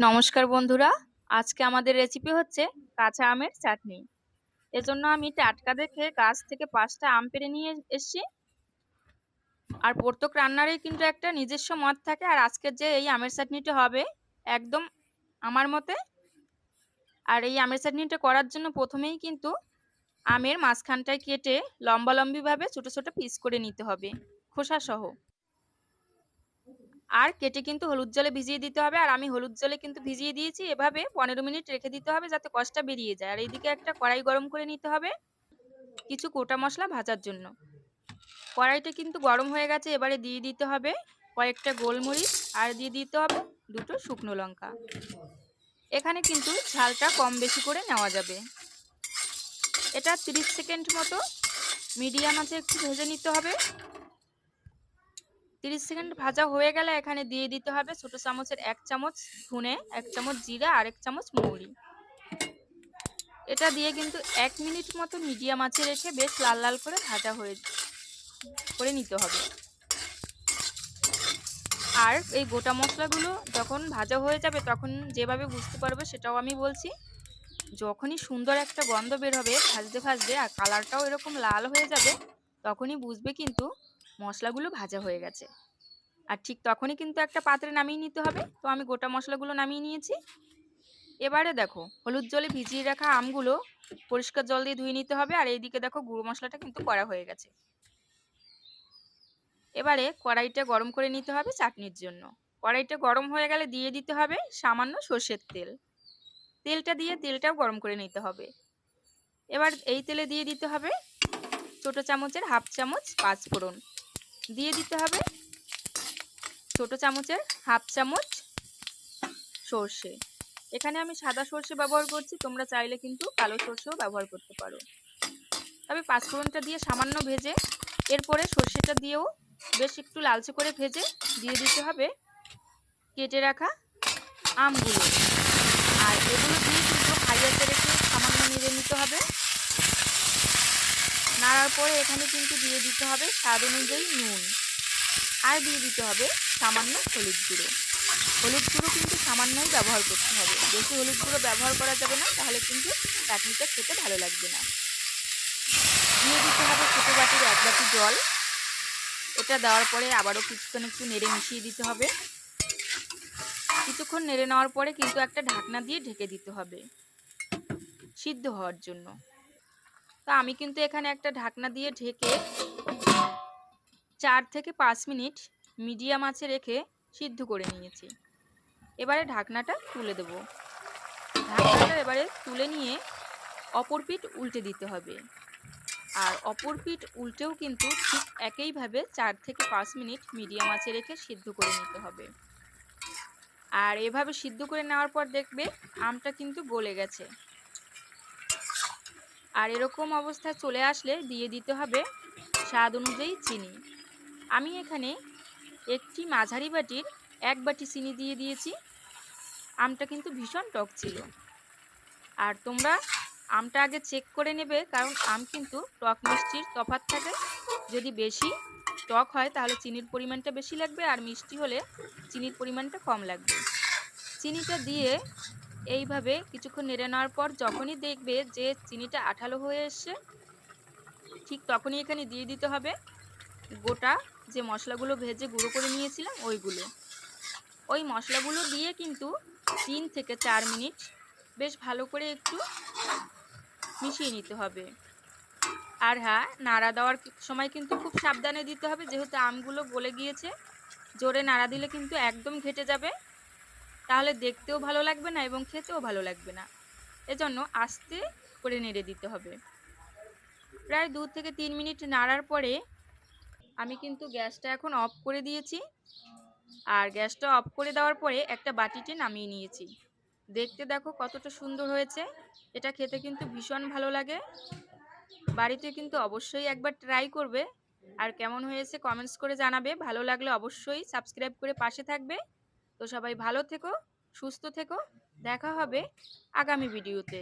নমস্কার বন্ধুরা, আজকে আমাদের রেসিপি হচ্ছে কাঁচা আমের চাটনি। এজন্য আমি টাটকা দেখে গাছ থেকে পাঁচটা আম পেড়ে নিয়ে এসেছি। আর প্রত্যেক রান্নারই কিন্তু একটা নিজস্ব মত থাকে, আর আজকের যে এই আমের চাটনিটা হবে একদম আমার মতে। আর এই আমের চাটনিটা করার জন্য প্রথমেই কিন্তু আমের মাঝখানটায় কেটে লম্বা লম্বিভাবে ছোটো ছোটো পিস করে নিতে হবে খোসা সহ আর কেটে কিন্তু হলুদ জলে ভিজিয়ে দিতে হবে। আর আমি হলুদ জলে কিন্তু ভিজিয়ে দিয়েছি। এভাবে পনেরো মিনিট রেখে দিতে হবে যাতে কষটা বেরিয়ে যায়। আর এইদিকে একটা কড়াই গরম করে নিতে হবে কিছু গোটা মশলা ভাজার জন্য। কড়াইটা কিন্তু গরম হয়ে গেছে, এবারে দিয়ে দিতে হবে কয়েকটা গোলমরিচ আর দিয়ে দিতে হবে দুটো শুকনো লঙ্কা। এখানে কিন্তু ঝালটা কম বেশি করে নেওয়া যাবে। এটা 30 সেকেন্ড মতো মিডিয়াম আছে একটু ভেজে নিতে হবে। তিরিশ সেকেন্ড ভাজা হয়ে গেলে এখানে দিয়ে দিতে হবে ছোট চামচের এক চামচ ধনে, এক চামচ জিরা আর এক চামচ মৌরি। এটা দিয়ে কিন্তু এক মিনিট মতো মিডিয়াম আঁচে রেখে বেশ লাল লাল করে ভাজা হয়ে, করে নিতে হবে। আর এই গোটা মশলাগুলো যখন ভাজা হয়ে যাবে তখন যেভাবে বুঝতে পারবে সেটাও আমি বলছি। যখনই সুন্দর একটা গন্ধ বের হবে, ভাজতে ভাজতে আর কালারটাও এরকম লাল হয়ে যাবে, তখনই বুঝবে কিন্তু মশলাগুলো ভাজা হয়ে গেছে। আর ঠিক তখনই কিন্তু একটা পাত্রে নামিয়ে নিতে হবে। তো আমি গোটা মশলাগুলো নামিয়ে নিয়েছি। এবারে দেখো, হলুদ জলে ভিজিয়ে রাখা আমগুলো পরিষ্কার জল দিয়ে ধুয়ে নিতে হবে। আর এইদিকে দেখো গুঁড়ো মশলাটা কিন্তু করা হয়ে গেছে। এবারে কড়াইটা গরম করে নিতে হবে চাটনির জন্য। কড়াইটা গরম হয়ে গেলে দিয়ে দিতে হবে সামান্য সর্ষের তেল। তেলটা দিয়ে তেলটাও গরম করে নিতে হবে। এবার এই তেলে দিয়ে দিতে হবে ছোট চামচের হাফ চামচ পাঁচ ফোড়ন দিয়ে দিতে হবে ছোট চামচের হাফ চামচ সর্ষে। এখানে আমি সাদা সর্ষে ব্যবহার করছি, তোমরা চাইলে কিন্তু কালো সর্ষেও ব্যবহার করতে পারো। তবে পাঁচফোড়নটা দিয়ে সামান্য ভেজে, এরপরে সর্ষেটা দিয়েও বেশ একটু লালচে করে ভেজে দিয়ে দিতে হবে কেটে রাখা আমগুলো। আর এগুলো দিয়ে কিন্তু হাইয়াতে রেখে সামান্য নেড়ে নিতে হবে। নাড়ার পরে এখানে কিন্তু দিয়ে দিতে হবে স্বাদ অনুযায়ী নুন। আর দিয়ে দিতে হবে সামান্য হলুদ গুঁড়ো। হলুদ গুঁড়ো কিন্তু সামান্যই ব্যবহার করতে হবে। বেশি হলুদ গুঁড়ো ব্যবহার করা যাবে না, তাহলে কিন্তু চাটনিটা খেতে ভালো লাগবে না। দিয়ে দিতে হবে ছোটো বাটির এক বাটি জল। এটা দেওয়ার পরে আবারও কিছুক্ষণ একটু নেড়ে মিশিয়ে দিতে হবে। কিছুক্ষণ নেড়ে নেওয়ার পরে কিন্তু একটা ঢাকনা দিয়ে ঢেকে দিতে হবে। সিদ্ধ হওয়ার জন্য। তো আমি কিন্তু এখানে একটা ঢাকনা দিয়ে ঢেকে চার থেকে পাঁচ মিনিট মিডিয়াম আঁচে রেখে সিদ্ধ করে নিয়েছি। এবারে ঢাকনাটা তুলে দেব। ঢাকনাটা এবারে তুলে নিয়ে অপর পিঠ উল্টে দিতে হবে। আর অপর পিঠ উল্টেও কিন্তু ঠিক একইভাবে চার থেকে পাঁচ মিনিট মিডিয়াম আঁচে রেখে সিদ্ধ করে নিতে হবে। আর এভাবে সিদ্ধ করে নেওয়ার পর দেখবে আমটা কিন্তু গলে গেছে। আর এরকম অবস্থায় চলে আসলে দিয়ে দিতে হবে স্বাদ অনুযায়ী চিনি। আমি এখানে একটি মাঝারি বাটির এক বাটি চিনি দিয়ে দিয়েছি। আমটা কিন্তু ভীষণ টক ছিল। আর তোমরা আমটা আগে চেক করে নেবে, কারণ আম কিন্তু টক মিষ্টির তফাত থাকে। যদি বেশি টক হয়, তাহলে চিনির পরিমাণটা বেশি লাগবে, আর মিষ্টি হলে চিনির পরিমাণটা কম লাগবে। চিনিটা দিয়ে এইভাবে কিছুক্ষণ নেড়ে নেওয়ার পর যখনই দেখবে যে চিনিটা আঠালো হয়ে এসছে, ঠিক তখনই এখানে দিয়ে দিতে হবে গোটা যে মশলাগুলো ভেজে গুঁড়ো করে নিয়েছিলাম ওইগুলো। ওই মশলাগুলো দিয়ে কিন্তু তিন থেকে চার মিনিট বেশ ভালো করে একটু মিশিয়ে নিতে হবে। আর হ্যাঁ নাড়া দেওয়ার সময় কিন্তু খুব সাবধানে দিতে হবে, যেহেতু আমগুলো গলে গিয়েছে, জোরে নাড়া দিলে কিন্তু একদম ঘেটে যাবে। তাহলে দেখতেও ভালো লাগবে না এবং খেতেও ভালো লাগবে না। এজন্য আস্তে করে নেড়ে দিতে হবে। প্রায় দু থেকে তিন মিনিট নাড়ার পরে আমি কিন্তু গ্যাসটা এখন অফ করে দিয়েছি। আর গ্যাসটা অফ করে দেওয়ার পরে একটা বাটিতে নামিয়ে নিয়েছি। দেখতে দেখো কতটা সুন্দর হয়েছে। এটা খেতে কিন্তু ভীষণ ভালো লাগে। বাড়িতে কিন্তু অবশ্যই একবার ট্রাই করবে। আর কেমন হয়েছে কমেন্টস করে জানাবে। ভালো লাগলে অবশ্যই সাবস্ক্রাইব করে পাশে থাকবে। তো সবাই ভালো থেকো সুস্থ থেকো। দেখা হবে আগামী ভিডিওতে।